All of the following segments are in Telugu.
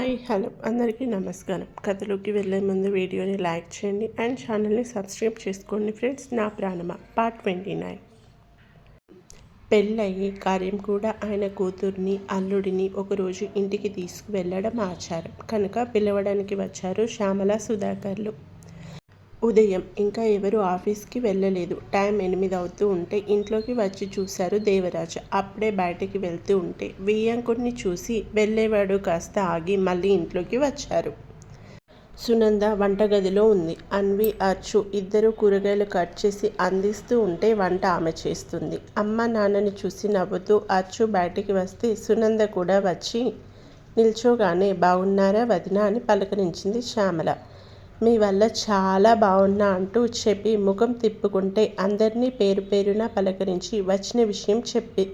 హాయ్ హలో అందరికీ నమస్కారం. కథలోకి వెళ్ళే ముందు వీడియోని లైక్ చేయండి అండ్ ఛానల్ని సబ్స్క్రైబ్ చేసుకోండి ఫ్రెండ్స్. నా ప్రాణమ పార్ట్ ట్వంటీ నైన్. పెళ్ళయ్యి కార్యం కూడా ఆయన కూతుర్ని అల్లుడిని ఒకరోజు ఇంటికి తీసుకువెళ్ళడం ఆచారం. కనుక పిలవడానికి వచ్చారు శ్యామల సుధాకర్లు. ఉదయం ఇంకా ఎవరు ఆఫీస్కి వెళ్ళలేదు. టైం ఎనిమిది అవుతూ ఉంటే ఇంట్లోకి వచ్చి చూశారు దేవరాజు. అప్పుడే బయటికి వెళ్తూ ఉంటే వియ్యంకుడిని చూసి వెళ్ళేవాడు కాస్త ఆగి మళ్ళీ ఇంట్లోకి వచ్చారు. సునంద వంటగదిలో ఉంది. అన్వి అర్చు ఇద్దరు కూరగాయలు కట్ చేసి అందిస్తూ ఉంటే వంట ఆమె చేస్తుంది. అమ్మ నాన్నని చూసి నవ్వుతూ అర్చు బయటికి వస్తే సునంద కూడా వచ్చి నిల్చోగానే బాగున్నారా వదిన అని పలకరించింది శ్యామల. మీ వల్ల చాలా బాగున్నా అంటూ చెప్పి ముఖం తిప్పుకుంటే అందరినీ పేరు పేరున పలకరించి వచ్చిన విషయం చెప్పి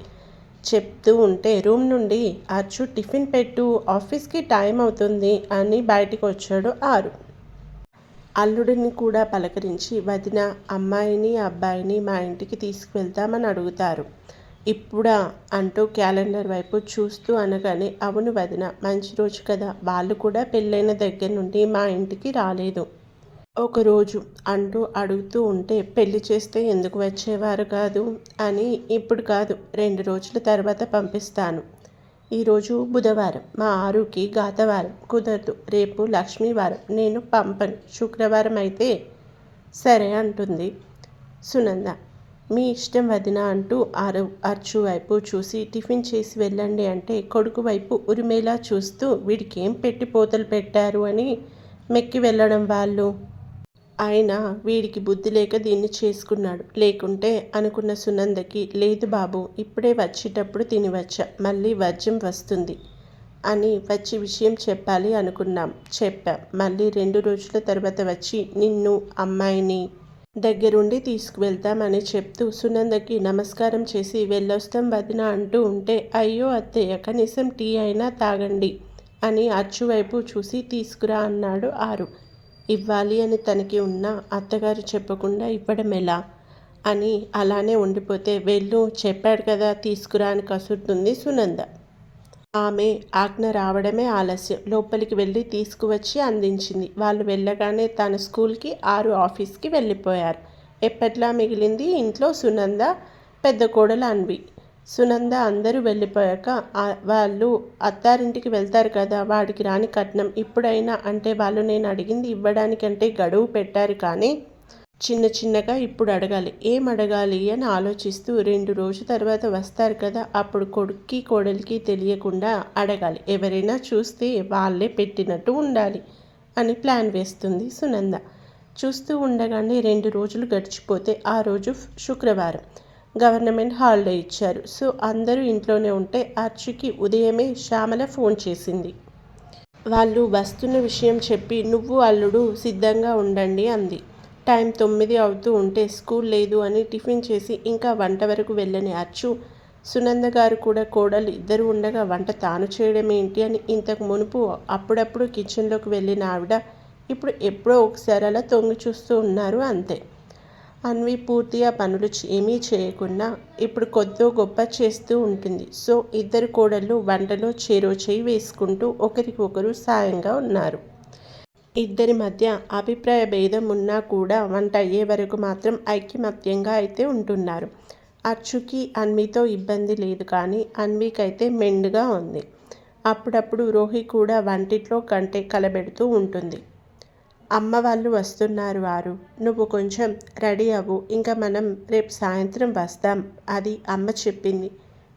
చెప్తూ ఉంటే రూమ్ నుండి అచ్చు టిఫిన్ పెట్టు ఆఫీస్కి టైం అవుతుంది అని బయటికి వచ్చాడు ఆరు. అల్లుడిని కూడా పలకరించి వదిన అమ్మాయిని అబ్బాయిని మా ఇంటికి తీసుకువెళ్తామని అడుగుతారు. ఇప్పుడా అంటూ క్యాలెండర్ వైపు చూస్తూ అనగానే అవును వదిన మంచి రోజు కదా. వాళ్ళు కూడా పెళ్ళైన దగ్గర నుండి మా ఇంటికి రాలేదు. ఒకరోజు అంటూ అడుగుతూ ఉంటే పెళ్ళి చేస్తే ఎందుకు వచ్చేవారు కాదు? అని ఇప్పుడు కాదు రెండు రోజుల తర్వాత పంపిస్తాను. ఈరోజు బుధవారం మా ఆరుకి గాతవారం కుదరదు రేపు లక్ష్మీవారం. నేను పంపను శుక్రవారం అయితే సరే అంటుంది సునంద. మీ ఇష్టం వదిన అంటూ ఆరు అర్చు వైపు చూసి టిఫిన్ చేసి వెళ్ళండి అంటే కొడుకు వైపు ఉరిమేలా చూస్తూ వీడికి ఏం పెట్టి పోతలు పెట్టారు అని మెక్కి వెళ్ళడం వాళ్ళు. అయినా వీడికి బుద్ధి లేక దీన్ని చేసుకున్నాడు. లేకుంటే అనుకున్న సునందకి లేదు బాబు ఇప్పుడే వచ్చేటప్పుడు తినివచ్చా మళ్ళీ వజ్యం వస్తుంది అని వచ్చి విషయం చెప్పాలి అనుకున్నాం. చెప్పాం. మళ్ళీ రెండు రోజుల తర్వాత వచ్చి నిన్ను అమ్మాయిని దగ్గరుండి తీసుకువెళ్తామని చెప్తూ సునందకి నమస్కారం చేసి వెళ్ళొస్తాం వదిన అంటూ ఉంటే అయ్యో అత్తయ్య కనీసం టీ అయినా తాగండి అని అచ్చువైపు చూసి తీసుకురా అన్నాడు ఆరు. ఇవ్వాలి అని తనకి ఉన్న అత్తగారు చెప్పకుండా ఇవ్వడం ఎలా? అని అలానే ఉండిపోతే వెళ్ళు చెప్పాడు కదా తీసుకురా అని కసురుతుంది సునంద. ఆమె ఆజ్ఞ రావడమే ఆలస్యం. లోపలికి వెళ్ళి తీసుకువచ్చి అందించింది. వాళ్ళు వెళ్ళగానే తన స్కూల్కి ఆరు ఆఫీస్కి వెళ్ళిపోయారు. ఎప్పట్లా మిగిలింది? ఇంట్లో సునంద పెద్ద కోడలు అన్వి. సునంద అందరూ వెళ్ళిపోయాక వాళ్ళు అత్తారింటికి వెళ్తారు కదా వాడికి రాని కట్నం. ఇప్పుడైనా అంటే వాళ్ళు నేను అడిగింది ఇవ్వడానికంటే గడువు పెట్టారు కానీ చిన్న చిన్నగా ఇప్పుడు అడగాలి. ఏం అడగాలి అని ఆలోచిస్తూ రెండు రోజుల తర్వాత వస్తారు కదా అప్పుడు కొడుక్కి కోడలికి తెలియకుండా అడగాలి. ఎవరైనా చూస్తే వాళ్ళే పెట్టినట్టు ఉండాలి అని ప్లాన్ వేస్తుంది సునంద. చూస్తూ ఉండగానే రెండు రోజులు గడిచిపోతే ఆ రోజు శుక్రవారం. గవర్నమెంట్ హాలిడే ఇచ్చారు. సో అందరూ ఇంట్లోనే ఉంటే అర్చుకి ఉదయమే శ్యామల ఫోన్ చేసింది. వాళ్ళు వస్తున్న విషయం చెప్పి నువ్వు అల్లుడు సిద్ధంగా ఉండండి అంది. టైం తొమ్మిది అవుతూ ఉంటే స్కూల్ లేదు అని టిఫిన్ చేసి ఇంకా వంట వరకు వెళ్ళని అచ్చు సునంద గారు కూడా కోడలు ఇద్దరు ఉండగా వంట తాను చేయడం ఏంటి అని ఇంతకు మునుపు అప్పుడప్పుడు కిచెన్లోకి వెళ్ళిన ఆవిడ ఇప్పుడు ఎప్పుడో ఒకసారి అలా తొంగి చూస్తూ ఉన్నారు అంతే. అన్వి పూర్తిగా పనులు ఏమీ చేయకుండా ఇప్పుడు కొద్దో గొప్ప చేస్తూ ఉంటుంది. సో ఇద్దరు కోడళ్ళు వంటలో చేరో చేయి వేసుకుంటూ ఒకరికొకరు సాయంగా ఉన్నారు. ఇద్దరి మధ్య అభిప్రాయ భేదం ఉన్నా కూడా వంట అయ్యే వరకు మాత్రం ఐక్యమత్యంగా అయితే ఉంటున్నారు. అచ్చుకి అన్వితో ఇబ్బంది లేదు కానీ అన్వికి అయితే మెండుగా ఉంది. అప్పుడప్పుడు రోహి కూడా వంటిట్లో కంటే కలబెడుతూ ఉంటుంది. అమ్మ వాళ్ళు వస్తున్నారు వారు. నువ్వు కొంచెం రెడీ అవ్వు. ఇంకా మనం రేపు సాయంత్రం వస్తాం. అది అమ్మ చెప్పింది.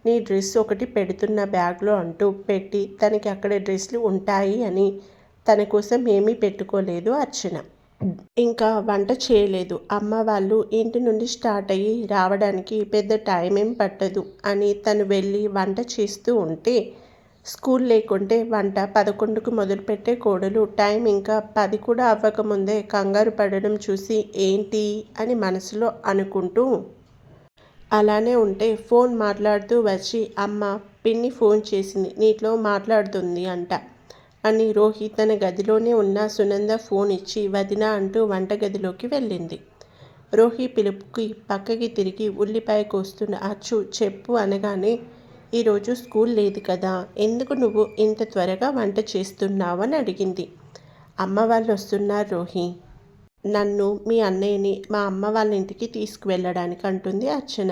నీ డ్రెస్ ఒకటి పెడుతున్న బ్యాగ్లో అంటూ పెట్టి తనకి అక్కడ డ్రెస్లు ఉంటాయి అని తన కోసం ఏమీ పెట్టుకోలేదు అర్చన. ఇంకా వంట చేయలేదు. అమ్మ వాళ్ళు ఇంటి నుండి స్టార్ట్ అయ్యి రావడానికి పెద్ద టైం ఏం పట్టదు అని తను వెళ్ళి వంట చేస్తూ ఉంటే స్కూల్ లేకుంటే వంట పదకొండుకు మొదలుపెట్టే కోడలు టైం ఇంకా పది కూడా అవ్వకముందే కంగారు పడడం చూసి ఏంటి అని మనసులో అనుకుంటూ అలానే ఉంటే ఫోన్ మాట్లాడుతూ వచ్చి అమ్మ పిన్ని ఫోన్ చేసింది నీటిలో మాట్లాడుతుంది అంట. అని రోహిత్ తన గదిలోనే ఉన్న సునంద ఫోన్ ఇచ్చి వదిన అంటూ వంటగదిలోకి వెళ్ళింది. రోహి పిలుపుకి పక్కకి తిరిగి ఉల్లిపాయ కోస్తున్న అచ్చు చెప్పు అనగానే ఈరోజు స్కూల్ లేదు కదా ఎందుకు నువ్వు ఇంత త్వరగా వంట చేస్తున్నావు అని అడిగింది. అమ్మ వాళ్ళు వస్తున్నారు రోహి నన్ను మీ అన్నయ్యని మా అమ్మ వాళ్ళ ఇంటికి తీసుకువెళ్ళడానికి అంటుంది అర్చన.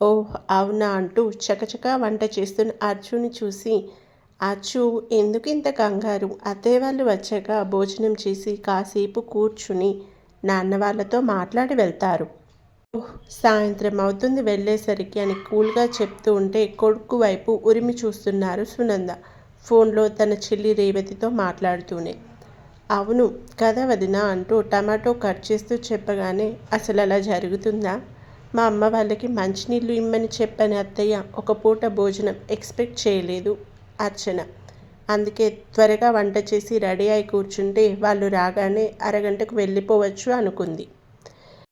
ఓహ్ అవునా అంటూ చకచకా వంట చేస్తున్న అర్జుని చూసి అచ్చు ఎందుకు ఇంత కంగారు? అత్తయ్య వాళ్ళు వచ్చాక భోజనం చేసి కాసేపు కూర్చుని నాన్న వాళ్ళతో మాట్లాడి వెళ్తారు. ఓహ్ సాయంత్రం అవుతుంది వెళ్ళేసరికి అని కూల్గా చెప్తూ ఉంటే కొడుకు వైపు ఉరిమి చూస్తున్నారు సునంద. ఫోన్లో తన చెల్లి రేవతితో మాట్లాడుతూనే. అవును కదా వదిన అంటూ టమాటో కట్ చేస్తూ చెప్పగానే అసలు అలా జరుగుతుందా? మా అమ్మ వాళ్ళకి మంచినీళ్ళు ఇమ్మని చెప్పని అత్తయ్య. ఒక పూట భోజనం ఎక్స్పెక్ట్ చేయలేదు. అర్చన. అందుకే త్వరగా వంట చేసి రెడీ అయి కూర్చుంటే వాళ్ళు రాగానే అరగంటకు వెళ్ళిపోవచ్చు అనుకుంది.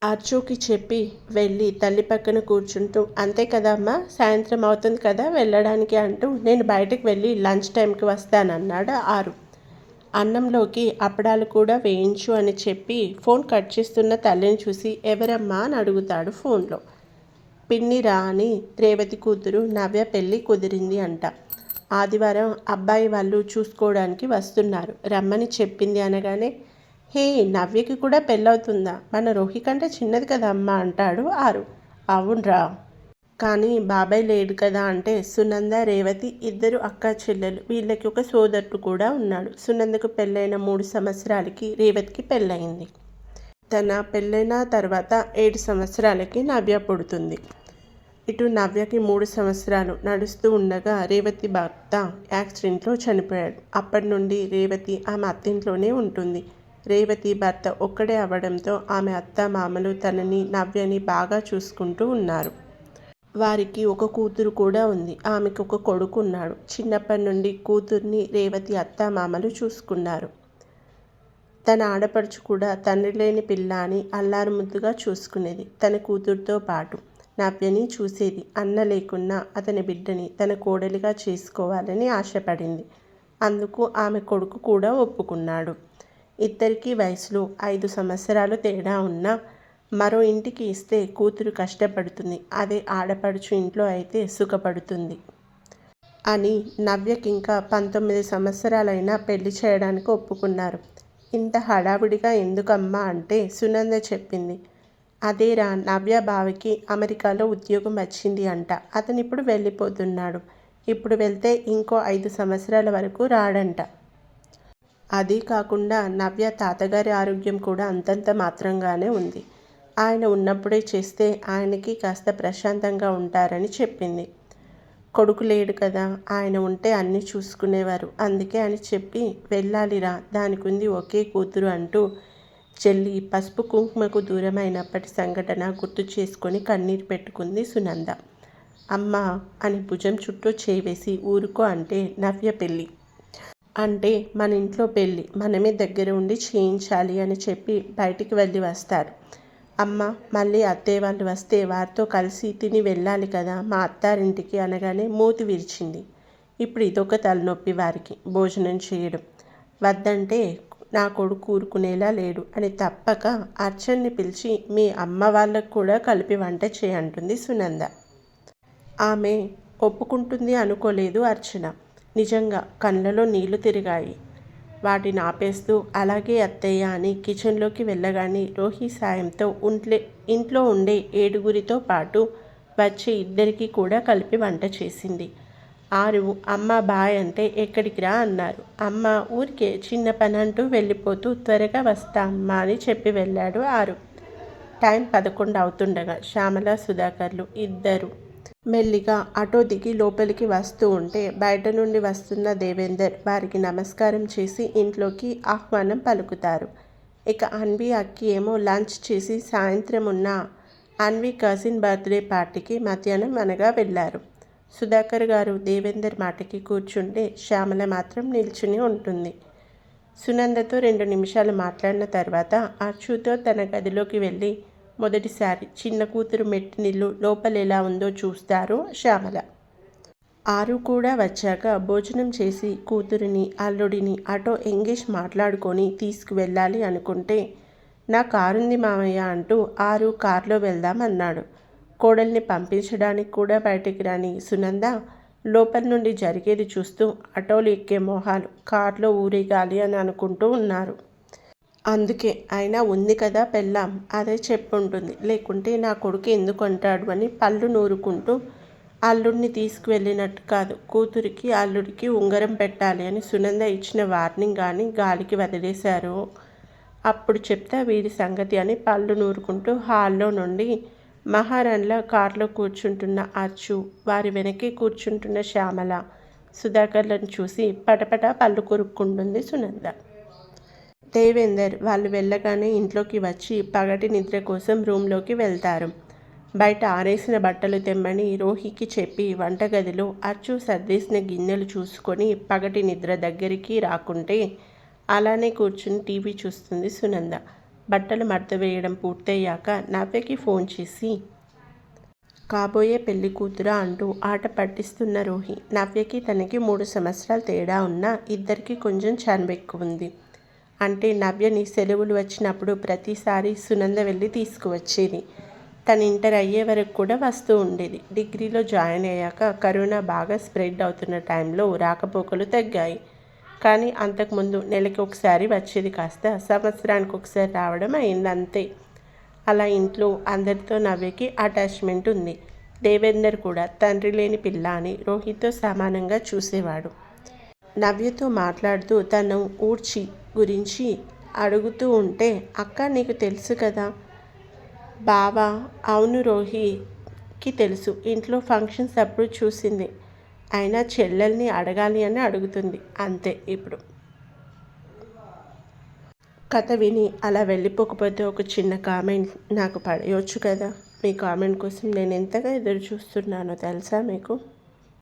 అర్చుకి చెప్పి వెళ్ళి తల్లి పక్కన కూర్చుంటూ అంతే కదమ్మా సాయంత్రం అవుతుంది కదా వెళ్ళడానికి అంటూ నేను బయటకు వెళ్ళి లంచ్ టైంకి వస్తానన్నాడు ఆరు. అన్నంలోకి అప్పడాలు కూడా వేయించు అని చెప్పి ఫోన్ కట్ చేస్తున్న తల్లిని చూసి ఎవరమ్మా? అని అడుగుతాడు ఫోన్లో. పిన్ని అని రేవతి కూతురు నవ్య పెళ్ళి కుదిరింది అంట. ఆదివారం అబ్బాయి వాళ్ళు చూసుకోవడానికి వస్తున్నారు. రమ్మని చెప్పింది అనగానే హే నవ్యకి కూడా పెళ్ళవుతుందా? మన రోహి కంటే చిన్నది కదా అమ్మ అంటాడు ఆరు. అవునరా. కానీ బాబాయ్ లేడు కదా అంటే సునంద రేవతి ఇద్దరు అక్క చెల్లెలు. వీళ్ళకి ఒక సోదరుడు కూడా ఉన్నాడు. సునందకు పెళ్ళైన మూడు సంవత్సరాలకి రేవతికి పెళ్ళయింది. తన పెళ్ళైన తర్వాత ఏడు సంవత్సరాలకి నవ్య పుడుతుంది. ఇటు నవ్యకి మూడు సంవత్సరాలు నడుస్తూ ఉండగా రేవతి భర్త యాక్సిడెంట్లో చనిపోయాడు. అప్పటి నుండి రేవతి ఆమె అత్తింట్లోనే ఉంటుంది. రేవతి భర్త ఒక్కడే అవ్వడంతో ఆమె అత్త మామలు తనని నవ్యని బాగా చూసుకుంటూ ఉన్నారు. వారికి ఒక కూతురు కూడా ఉంది. ఆమెకు ఒక కొడుకు ఉన్నాడు. చిన్నప్పటి నుండి కూతుర్ని రేవతి అత్త మామలు చూసుకున్నారు. తన ఆడపడుచు కూడా తండ్రి లేని పిల్ల అని అల్లారు ముద్దుగా చూసుకునేది. తన కూతురుతో పాటు నవ్యని చూసేది. అన్న లేకున్నా అతని బిడ్డని తన కోడలిగా చేసుకోవాలని ఆశపడింది. అందుకు ఆమె కొడుకు కూడా ఒప్పుకున్నాడు. ఇద్దరికీ వయసులో ఐదు సంవత్సరాలు తేడా ఉన్నా మరో ఇంటికి ఇస్తే కూతురు కష్టపడుతుంది. అదే ఆడపడుచు ఇంట్లో అయితే సుఖపడుతుంది. అని నవ్యకింకా పంతొమ్మిది సంవత్సరాలైనా పెళ్ళి చేయడానికి ఒప్పుకున్నారు. ఇంత హడావుడిగా ఎందుకమ్మా అంటే సునంద చెప్పింది. అదేరా నవ్య బావికి అమెరికాలో ఉద్యోగం వచ్చింది అంట. అతను ఇప్పుడు వెళ్ళిపోతున్నాడు. ఇప్పుడు వెళ్తే ఇంకో ఐదు సంవత్సరాల వరకు రాడంట. అది కాకుండా నవ్య తాతగారి ఆరోగ్యం కూడా అంతంత మాత్రంగానే ఉంది. ఆయన ఉన్నప్పుడే చేస్తే ఆయనకి కాస్త ప్రశాంతంగా ఉంటారని చెప్పింది. కొడుకు లేడు కదా ఆయన ఉంటే అన్నీ చూసుకునేవారు. అందుకే అని చెప్పి వెళ్ళాలిరా దానికి ఉంది ఒకే కూతురు అంటూ చెల్లి పసుపు కుంకుమకు దూరమైనప్పటి సంఘటన గుర్తు చేసుకొని కన్నీరు పెట్టుకుంది సునంద. అమ్మ అని భుజం చుట్టూ చేవేసి ఊరుకో అంటే నవ్య పెళ్ళి. అంటే మన ఇంట్లో పెళ్ళి మనమే దగ్గర ఉండి చేయించాలి అని చెప్పి బయటికి వెళ్ళి వస్తారు. అమ్మ మళ్ళీ అత్తయ్య వాళ్ళు వస్తే వారితో కలిసి తిని వెళ్ళాలి కదా మా అత్తారింటికి అనగానే మూతి విరిచింది. ఇప్పుడు ఇదొక తలనొప్పి వారికి భోజనం చేయడం. వద్దంటే నా కొడుకు ఊరుకునేలా లేడు అని తప్పక అర్చన్ని పిలిచి మీ అమ్మ వాళ్ళకు కూడా కలిపి వంట చేయంటుంది సునంద. ఆమె ఒప్పుకుంటుంది అనుకోలేదు అర్చన. నిజంగా కళ్ళలో నీళ్ళు తిరిగాయి. వాటిని ఆపేస్తూ అలాగే అత్తయ్య అని కిచెన్లోకి వెళ్ళగానే రోహి సాయంతో ఉంట్లే ఇంట్లో ఉండే ఏడుగురితో పాటు వచ్చి ఇద్దరికి కూడా కలిపి వంట చేసింది. ఆరు అమ్మ బాయ్ అంటే ఎక్కడికి రా అన్నారు. అమ్మ ఊరికే చిన్న పని అంటూ వెళ్ళిపోతూ త్వరగా వస్తామ్మా అని చెప్పి వెళ్ళాడు ఆరు. టైం పదకొండు అవుతుండగా శ్యామల సుధాకర్లు ఇద్దరు మెల్లిగా ఆటో దిగి లోపలికి వస్తూ ఉంటే బయట నుండి వస్తున్న దేవేందర్ వారికి నమస్కారం చేసి ఇంట్లోకి ఆహ్వానం పలుకుతారు. ఇక అన్వి అక్కి ఏమో లంచ్ చేసి సాయంత్రం ఉన్న అన్వి కజిన్ బర్త్డే పార్టీకి మధ్యాహ్నం అనగా వెళ్ళారు. సుధాకర్ గారు దేవేందర్ మాటకి కూర్చుంటే శ్యామల మాత్రం నిల్చుని ఉంటుంది. సునందతో రెండు నిమిషాలు మాట్లాడిన తర్వాత అర్చుతో తన గదిలోకి వెళ్ళి మొదటిసారి చిన్న కూతురు మెట్టినిల్లు లోపల ఎలా ఉందో చూస్తారు శ్యామల. ఆరు కూడా వచ్చాక భోజనం చేసి కూతురిని అల్లుడిని ఆటో ఎంగేజ్ మాట్లాడుకొని తీసుకువెళ్ళాలి అనుకుంటే నా కారుంది మామయ్య అంటూ ఆరు కారులో వెళ్దామన్నాడు. కోడల్ని పంపించడానికి కూడా బయటికి రాని సునంద లోపల నుండి జరిగేది చూస్తూ ఆటోలు ఎక్కే మొహాలు కార్లో ఊరేగాలి అని అనుకుంటూ ఉన్నారు. అందుకే అయినా ఉంది కదా పెళ్ళాం అదే చెప్పుంటుంది. లేకుంటే నా కొడుకు ఎందుకు అంటాడు అని పళ్ళు నూరుకుంటూ అల్లుడిని తీసుకువెళ్ళినట్టు కాదు కూతురికి అల్లుడికి ఉంగరం పెట్టాలి అని సునంద ఇచ్చిన వార్నింగ్ కానీ గాలికి వదిలేశారు. అప్పుడు చెప్తా వీరి సంగతి అని పళ్ళు నూరుకుంటూ హాల్లో నుండి మహారాణిలా కారులో కూర్చుంటున్న అచ్చు వారి వెనకే కూర్చుంటున్న శ్యామల సుధాకర్లను చూసి పటపట పళ్ళు కొరుక్కుంటుంది సునంద. దేవేందర్ వాళ్ళు వెళ్ళగానే ఇంట్లోకి వచ్చి పగటి నిద్ర కోసం రూమ్లోకి వెళ్తారు. బయట ఆరేసిన బట్టలు తెమ్మని రోహికి చెప్పి వంటగదిలో అచ్చు సర్దేసిన గిన్నెలు చూసుకొని పగటి నిద్ర దగ్గరికి రాకుంటే అలానే కూర్చుని టీవీ చూస్తుంది సునంద. బట్టలు మడత వేయడం పూర్తయ్యాక నవ్యకి ఫోన్ చేసి కాబోయే పెళ్ళి కూతురా అంటూ ఆట పట్టిస్తున్న రోహి నవ్యకి తనకి మూడు సంవత్సరాల తేడా ఉన్నా ఇద్దరికి కొంచెం చనువు ఎక్కువ ఉంది. అంటే నవ్యని సెలవులు వచ్చినప్పుడు ప్రతిసారి సునంద వెళ్ళి తీసుకువచ్చేది. తన ఇంటర్ అయ్యే వరకు కూడా వస్తూ ఉండేది. డిగ్రీలో జాయిన్ అయ్యాక కరోనా బాగా స్ప్రెడ్ అవుతున్న టైంలో రాకపోకలు తగ్గాయి. కానీ అంతకుముందు నెలకి ఒకసారి వచ్చేది కాస్త సంవత్సరానికి ఒకసారి రావడం అయింది అంతే. అలా ఇంట్లో అందరితో నవ్వేకి అటాచ్మెంట్ ఉంది. దేవేందర్ కూడా తండ్రి లేని పిల్ల అని రోహిత్తో సమానంగా చూసేవాడు. నవ్యతో మాట్లాడుతూ తను ఊడ్చి గురించి అడుగుతూ ఉంటే అక్క నీకు తెలుసు కదా? బావా అవును రోహికి తెలుసు. ఇంట్లో ఫంక్షన్స్ అప్పుడు చూసింది. అయినా చెల్లెల్ని అడగాలి అని అడుగుతుంది. అంతే ఇప్పుడు. కథ విని అలా వెళ్ళిపోకపోతే ఒక చిన్న కామెంట్ నాకు పడేయచ్చు కదా? మీ కామెంట్ కోసం నేను ఎంతగా ఎదురు చూస్తున్నానో తెలుసా మీకు?